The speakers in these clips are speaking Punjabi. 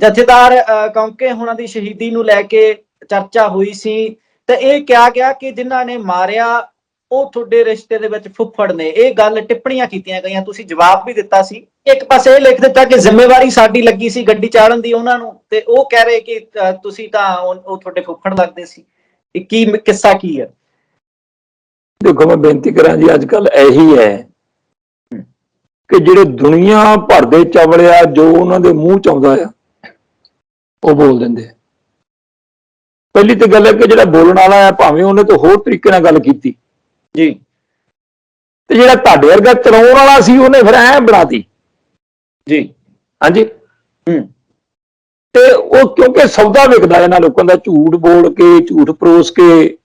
ਜਥੇਦਾਰ ਅ, ਕੌਂਕੇ ਹੁਣਾਂ ਦੀ ਸ਼ਹੀਦੀ ਨੂੰ ਲੈ ਕੇ ਚਰਚਾ ਹੋਈ ਸੀ। ਤੇ ਇਹ ਕਿਹਾ ਗਿਆ ਕਿ ਜਿਨ੍ਹਾਂ ਨੇ ਮਾਰਿਆ ਉਹ ਤੁਹਾਡੇ ਰਿਸ਼ਤੇ ਦੇ ਵਿੱਚ ਫੁੱਫੜ ਨੇ। ਇਹ ਗੱਲ ਟਿੱਪਣੀਆਂ ਕੀਤੀਆਂ ਗਈਆਂ। ਤੁਸੀਂ ਜਵਾਬ ਵੀ ਦਿੱਤਾ ਸੀ। ਇੱਕ ਪਾਸੇ ਇਹ ਲਿਖ ਦਿੱਤਾ ਕਿ ਜ਼ਿੰਮੇਵਾਰੀ ਸਾਡੀ ਲੱਗੀ ਸੀ ਗੱਡੀ ਚਾੜਨ ਦੀ ਉਹਨਾਂ ਨੂੰ। ਤੇ ਉਹ ਕਹਿ ਰਹੇ ਕਿ ਤੁਸੀਂ ਤਾਂ ਉਹ ਉਹ ਤੁਹਾਡੇ ਫੁੱਫੜ ਲੱਗਦੇ ਸੀ। ਇਹ ਕੀ ਕਿੱਸਾ ਕੀ ਹੈ? ਦੇਖੋ ਮੈਂ ਬੇਨਤੀ ਕਰਾਂ ਜੀ ਅੱਜ ਕੱਲ ਇਹੀ ਹੈ ਕਿ ਜਿਹੜੇ ਦੁਨੀਆ ਭਰ ਦੇ ਚਵਲਿਆ ਜੋ ਉਹਨਾਂ ਦੇ ਮੂੰਹ ਚ ਆਉਂਦਾ ਆ ਉਹ ਬੋਲ ਦਿੰਦੇ ਆ। ਪਹਿਲੀ ਤੇ ਗੱਲ ਹੈ ਕਿ ਜਿਹੜਾ ਬੋਲਣ ਵਾਲਾ ਹੈ ਭਾਵੇਂ ਉਹਨੇ ਤਾਂ ਹੋਰ ਤਰੀਕੇ ਨਾਲ ਗੱਲ ਕੀਤੀ। ਜੀ। ਤੇ ਜਿਹੜਾ ਤੁਹਾਡੇ ਵਰਗਾ ਚਲਾਉਣ ਵਾਲਾ ਸੀ ਉਹਨੇ ਫਿਰ ਐ ਬਣਾਤੀ। ਜੀ। ਹਾਂਜੀ। ਹੂੰ। ਤੇ ਉਹ ਕਿਉਂਕਿ ਸੌਦਾ ਵਿਕਦਾ ਇਹਨਾਂ ਲੋਕਾਂ ਦਾ ਝੂਠ ਬੋਲ ਕੇ ਝੂਠ ਪਰੋਸ ਕੇ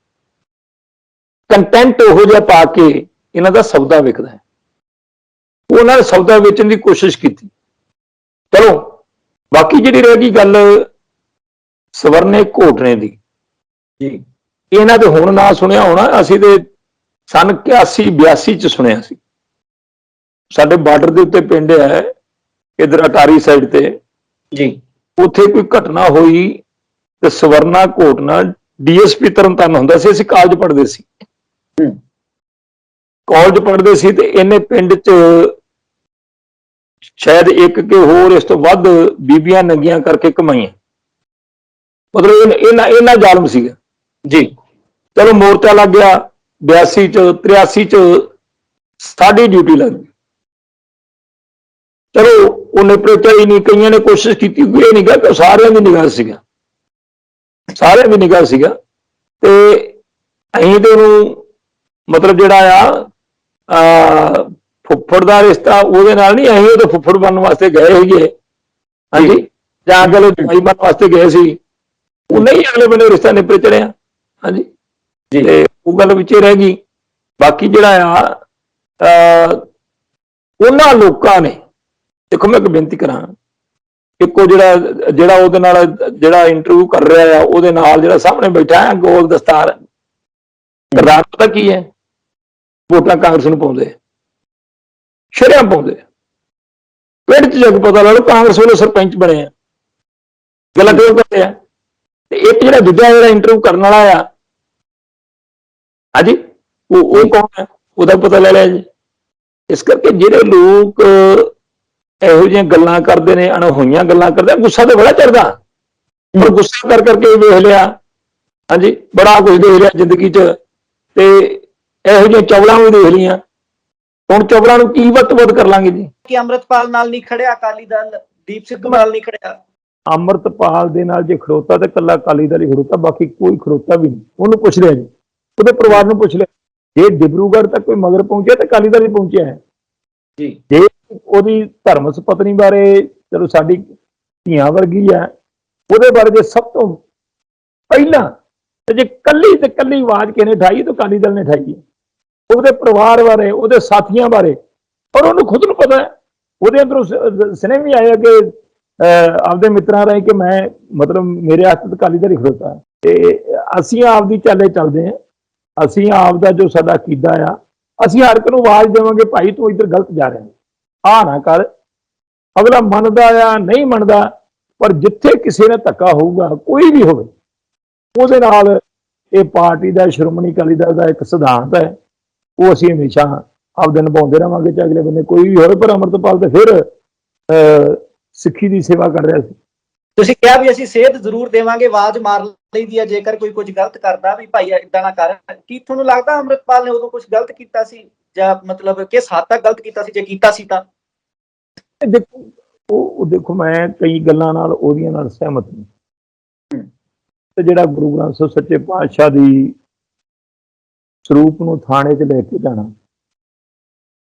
ਕੰਟੈਂਟ ਉਹੋ ਜਿਹਾ ਪਾ ਕੇ ਇਹਨਾਂ ਦਾ ਸੌਦਾ ਵਿਕਦਾ ਹੈ। ਉਹਨਾਂ ਨੇ ਸੌਦਾ ਵੇਚਣ ਦੀ ਕੋਸ਼ਿਸ਼ ਕੀਤੀ। ਬਾਕੀ ਜਿਹੜੀ ਰਹਿ ਗਈ ਗੱਲ ਸਵਰਨੇ ਘੋਟਣੇ ਦੀ ਜੀ ਇਹਨਾਂ ਦੇ ਹੁਣ ਨਾ ਸੁਣਿਆ ਹੋਣਾ ਅਸੀਂ ਤੇ ਸਨ 81 82 ਚ ਸੁਣਿਆ ਸੀ। ਸਾਡੇ ਬਾਰਡਰ ਦੇ ਉੱਤੇ ਪਿੰਡ ਹੈ ਇਧਰ ਅਟਾਰੀ ਸਾਈਡ ਤੇ। ਜੀ। ਉੱਥੇ ਕੋਈ ਘਟਨਾ ਹੋਈ ਤੇ ਸਵਰਨਾ ਘੋਟਣਾ ਡੀਐਸਪੀ ਤਰਨਤਾਰਨ ਹੁੰਦਾ ਸੀ ਅਸੀਂ ਕਾਲਜ ਪੜ੍ਹਦੇ ਸੀ। ਹੂੰ। ਕਾਲਜ ਪੜ੍ਹਦੇ ਸੀ ਤੇ ਇਹਨੇ ਪਿੰਡ 'ਚ ਸ਼ਾਇਦ ਇੱਕ ਕਿ ਹੋਰ ਇਸ ਤੋਂ ਵੱਧ ਬੀਬੀਆਂ ਨੰਗੀਆਂ ਕਰਕੇ ਕਮਾਈਆਂ। ਮਤਲਬ ਇਹ- ਇਹਨਾਂ ਇਹਨਾਂ ਜ਼ਾਲਮ ਸੀਗਾ। ਜੀ। ਚਲੋ ਮੋਰਚਾ ਲੱਗ ਗਿਆ 82 ਚ 83 ਚ ਸਾਡੀ ਡਿਊਟੀ ਲੱਗ ਗਈ। ਚਲੋ ਉਹਨੇ ਪ੍ਰੇਚਾ ਹੀ ਨਹੀਂ ਕਈਆਂ ਨੇ ਕੋਸ਼ਿਸ਼ ਕੀਤੀ ਕੋਈ ਇਹ ਨਹੀਂ ਗਾ ਕਿ ਸਾਰਿਆਂ ਦੀ ਨਿਗਾਹ ਸੀਗਾ। ਸਾਰਿਆਂ ਦੀ ਨਿਗਾਹ ਸੀਗਾ। ਤੇ ਅਸੀਂ ਤੇ ਉਹਨੂੰ ਮਤਲਬ ਜਿਹੜਾ ਆ ਆ ਫੁੱਫੜ ਦਾ ਰਿਸ਼ਤਾ ਉਹਦੇ ਨਾਲ ਨਹੀਂ ਅਸੀਂ ਉਹਦੇ ਫੁੱਫੜ ਬਣਨ ਵਾਸਤੇ ਗਏ ਸੀਗੇ। ਹਾਂਜੀ? ਜਾਂ। ਅਗਲੇ ਜਵਾਈ ਬਣਨ ਵਾਸਤੇ ਗਏ ਸੀ। ਉਹ ਨਹੀਂ ਅਗਲੇ ਬੰਦੇ ਰਿਸ਼ਤਾ ਨਿਪਟ ਚੜਿਆ। ਹਾਂਜੀ? ਜੀ। ਤੇ ਉਹ ਗੱਲ ਵਿੱਚੇ ਰਹਿ ਗਈ। ਬਾਕੀ ਜਿਹੜਾ ਆ ਉਹਨਾਂ ਲੋਕਾਂ ਨੇ ਦੇਖੋ ਮੈਂ ਇੱਕ ਬੇਨਤੀ ਕਰਾਂ। ਇੱਕੋ ਜਿਹੜਾ ਜਿਹੜਾ ਉਹਦੇ ਨਾਲ ਜਿਹੜਾ ਇੰਟਰਵਿਊ ਕਰ ਰਿਹਾ ਆ ਉਹਦੇ ਨਾਲ ਜਿਹੜਾ ਸਾਹਮਣੇ ਬੈਠਾ ਹੈ ਗੋਲ ਦਸਤਾਰ ਪ੍ਰਧਾਨ ਪਤਾ ਕੀ ਹੈ? ਵੋਟਾਂ ਕਾਂਗਰਸ ਨੂੰ ਪਾਉਂਦੇ ਸ਼ਰਿਆਂ ਪਾਉਂਦੇ ਪਿੰਡ ਚ ਜਗ ਪਤਾ ਲਾ ਲਓ ਕਾਂਗਰਸ ਵੱਲੋਂ ਸਰਪੰਚ ਬਣੇ ਆ। ਗੱਲਾਂ ਕਿਉਂ ਕਰਦੇ ਆ? ਤੇ ਇੱਕ ਜਿਹੜਾ ਦੂਜਾ ਜਿਹੜਾ ਇੰਟਰਵਿਊ ਕਰਨ ਵਾਲਾ ਆ, ਹਾਂਜੀ, ਉਹ ਉਹ ਕੌਣ ਹੈ ਉਹਦਾ ਪਤਾ ਲੈ ਲਿਆ ਜੀ। ਇਸ ਕਰਕੇ ਜਿਹੜੇ ਲੋਕ ਇਹੋ ਜਿਹੀਆਂ ਗੱਲਾਂ ਕਰਦੇ ਨੇ, ਅਣਹੋਈਆਂ ਗੱਲਾਂ ਕਰਦੇ ਗੁੱਸਾ ਤਾਂ ਬੜਾ ਚੜਦਾ ਪਰ ਗੁੱਸਾ ਕਰ ਕਰਕੇ ਵੇਖ ਲਿਆ, ਹਾਂਜੀ, ਬੜਾ ਕੁਝ ਦੇਖ ਲਿਆ ਜ਼ਿੰਦਗੀ 'ਚ। ਤੇ ਇਹੋ ਜਿਹੀਆਂ ਚਵਲਾਂ ਵੀ ਦੇਖ ਲਈਆਂ। ਹੁਣ ਚਵਲਾਂ ਨੂੰ ਕੀ ਵੱਤ-ਵੱਤ ਕਰ ਲਾਂਗੇ ਜੀ? ਕਿ ਅੰਮ੍ਰਿਤਪਾਲ ਨਾਲ ਨਹੀਂ ਖੜਿਆ ਅਕਾਲੀ ਦਲ ਦੀਪ ਸਿੱਧੂ ਨਾਲ ਨਹੀਂ ਖੜਿਆ। ਅੰਮ੍ਰਿਤਪਾਲ ਦੇ ਨਾਲ ਜੇ ਖੜੋਤਾ ਤੇ ਕੱਲਾ ਕਾਲੀ ਦਲ ਹੀ ਖੜੋਤਾ ਬਾਕੀ ਕੋਈ ਖੜੋਤਾ ਵੀ ਨਹੀਂ। ਉਹਨੂੰ ਪੁੱਛ ਲਿਆ ਜੀ। ਉਹਦੇ ਪਰਿਵਾਰ ਨੂੰ ਪੁੱਛ ਲਿਆ। ਜੇ ਡਿਬਰੂਗੜ੍ਹ ਤੱਕ ਕੋਈ ਮਗਰ ਪਹੁੰਚਿਆ ਤੇ ਕਾਲੀ ਦਲ ਹੀ ਪਹੁੰਚਿਆ ਹੈ। ਜੀ। ਜੇ ਉਹਦੀ ਧਰਮ ਸੁਪਤਨੀ ਬਾਰੇ ਚਲੋ ਸਾਡੀ ਧੀਆਂ ਵਰਗੀ ਹੈ ਉਹਦੇ ਬਾਰੇ ਜੇ ਸਭ ਤੋਂ ਪਹਿਲਾਂ ਤੇ ਜੇ ਕੱਲੀ ਤੇ ਕੱਲੀ ਆਵਾਜ਼ ਕਿਹਨੇ ਠਾਈ ਤਾਂ ਕਾਲੀ ਦਲ ਨੇ ਠਾਈ ਹੈ। ਉਹਦੇ ਪਰਿਵਾਰ ਬਾਰੇ, ਉਹਦੇ ਸਾਥੀਆਂ ਬਾਰੇ। ਔਰ ਉਹਨੂੰ ਖੁਦ ਨੂੰ ਪਤਾ ਹੈ। ਉਹਦੇ ਅੰਦਰੋਂ ਸਨੇਹ ਵੀ ਆਇਆ ਕਿ ਆਪਦੇ ਮਿੱਤਰਾਂ ਰਾਹੀਂ ਕਿ ਮੈਂ ਮਤਲਬ ਮੇਰੇ ਹੱਥ ਅਕਾਲੀ ਕਾਲੀ ਦਲ ਹੀ ਖੜੋਤਾ ਹੈ। ਤੇ ਅਸੀਂ ਆਪਦੀ ਚਾਲੇ ਚੱਲਦੇ ਹਾਂ। ਅਸੀਂ ਆਪ ਦਾ ਜੋ ਸਾਡਾ ਕੀਦਾ ਆ, ਅਸੀਂ ਹਰ ਇੱਕ ਨੂੰ ਆਵਾਜ਼ ਦੇਵਾਂਗੇ, ਭਾਈ ਤੂੰ ਇੱਧਰ ਗਲਤ ਜਾ ਰਿਹਾ ਆ ਨਾ ਕਰ। ਅਗਲਾ ਮੰਨਦਾ ਆ, ਨਹੀਂ ਮੰਨਦਾ, ਪਰ ਜਿੱਥੇ ਕਿਸੇ ਨੇ ਧੱਕਾ ਹੋਊਗਾ, ਕੋਈ ਵੀ ਹੋਵੇ, ਉਹਦੇ ਨਾਲ ਇਹ ਪਾਰਟੀ ਦਾ ਸ਼੍ਰੋਮਣੀ ਅਕਾਲੀ ਦਲ ਦਾ ਇੱਕ ਸਿਧਾਂਤ ਹੈ। ਉਹ ਅਸੀਂ ਹਮੇਸ਼ਾ ਆਪਦੇ ਨਿਭਾਉਂਦੇ ਰਵਾਂਗੇ ਚਾਹੇ ਅਗਲੇ ਬੰਦੇ ਕੋਈ ਵੀ ਹੋਵੇ ਪਰ ਅਮਰਤਪਾਲ ਤੇ ਫਿਰ ਸਿੱਖੀ ਦੀ ਸੇਵਾ ਕਰ ਰਿਹਾ ਸੀ। ਤੁਸੀਂ ਕਿਹਾ ਵੀ ਅਸੀਂ ਸੇਧ ਜ਼ਰੂਰ ਦੇਵਾਂਗੇ ਆਵਾਜ਼ ਮਾਰ ਲਈਦੀ ਹੈ ਜੇਕਰ ਕੋਈ ਕੁਝ ਗਲਤ ਕਰਦਾ ਵੀ ਭਾਈ ਇਦਾਂ ਨਾ ਕਰ। ਕੀ ਤੁਹਾਨੂੰ ਲੱਗਦਾ ਅੰਮ੍ਰਿਤਪਾਲ ਨੇ ਉਦੋਂ ਕੁਝ ਗਲਤ ਕੀਤਾ ਸੀ? ਜਾਂ ਮਤਲਬ ਕਿਸ ਹੱਦ ਤੱਕ ਗਲਤ ਕੀਤਾ ਸੀ? ਜੇ ਕੀਤਾ ਸੀ ਤਾਂ। ਦੇਖੋ ਉਹ ਦੇਖੋ ਮੈਂ ਕਈ ਗੱਲਾਂ ਨਾਲ ਉਹਦੀਆਂ ਨਾਲ ਸਹਿਮਤ ਨਹੀਂ। ਤੇ ਜਿਹੜਾ ਗੁਰੂ ਗ੍ਰੰਥ ਸਾਹਿਬ ਸੱਚੇ ਪਾਤਸ਼ਾਹ ਦੀ ਸਰੂਪ ਨੂੰ ਥਾਣੇ 'ਚ ਲੈ ਕੇ ਜਾਣਾ।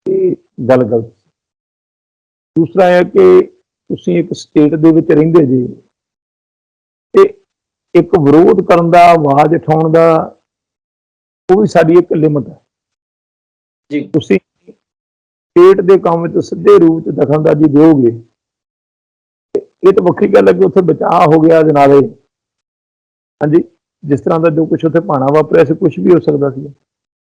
ਇਹ ਗੱਲ ਗਲਤ। ਦੂਸਰਾ ਹੈ ਕਿ ਤੁਸੀਂ ਇੱਕ ਸਟੇਟ ਦੇ ਵਿੱਚ ਰਹਿੰਦੇ ਜੀ ਤੇ ਇੱਕ ਵਿਰੋਧ ਕਰਨ ਦਾ ਆਵਾਜ਼ ਉਠਾਉਣ ਦਾ ਉਹ ਵੀ ਸਾਡੀ ਇੱਕ ਲਿਮਟ ਹੈ। ਜੀ। ਤੁਸੀਂ ਸਟੇਟ ਦੇ ਕੰਮ ਵਿੱਚ ਸਿੱਧੇ ਰੂਪ ਚ ਦਖਲਅੰਦਾਜ਼ੀ ਦਿਓਗੇ ਇਹ ਤਾਂ ਵੱਖਰੀ ਗੱਲ ਹੈ ਕਿ ਉੱਥੇ ਬਚਾਅ ਹੋ ਗਿਆ ਜਨਾਲੇ ਹਾਂਜੀ। ਜਿਸ ਤਰ੍ਹਾਂ ਦਾ ਜੋ ਕੁਝ ਉੱਥੇ ਭਾਣਾ ਵਾਪਰਿਆ ਸੀ ਕੁਝ ਵੀ ਹੋ ਸਕਦਾ ਸੀ।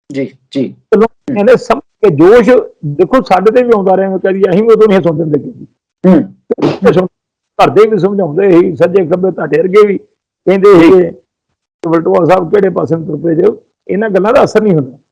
ਜੀ ਜੀ। ਚਲੋ ਇਹਨੇ ਸਮਝ ਕੇ ਜੋਸ਼ ਦੇਖੋ ਸਾਡੇ ਤੇ ਵੀ ਆਉਂਦਾ ਰਿਹਾ ਮੈਂ ਕਦੀ ਅਸੀਂ ਵੀ ਉਦੋਂ ਨਹੀਂ ਸੁਣ ਦਿੰਦੇ ਕਿਸੇ ਦੀ। ਹੂੰ। ਘਰ ਦੇ ਵੀ ਸਮਝਾਉਂਦੇ ਸੀ ਸੱਜੇ ਖੱਬੇ ਤੁਹਾਡੇ ਵਰਗੇ ਵੀ ਕਹਿੰਦੇ ਸੀ ਕਿ ਵਲਟੋਆ ਸਾਹਿਬ ਕਿਹੜੇ ਪਾਸੇ ਨੂੰ ਤੁਰ ਪਏ ਜੋ ਇਹਨਾਂ ਗੱਲਾਂ ਦਾ ਅਸਰ ਨਹੀਂ ਹੁੰਦਾ।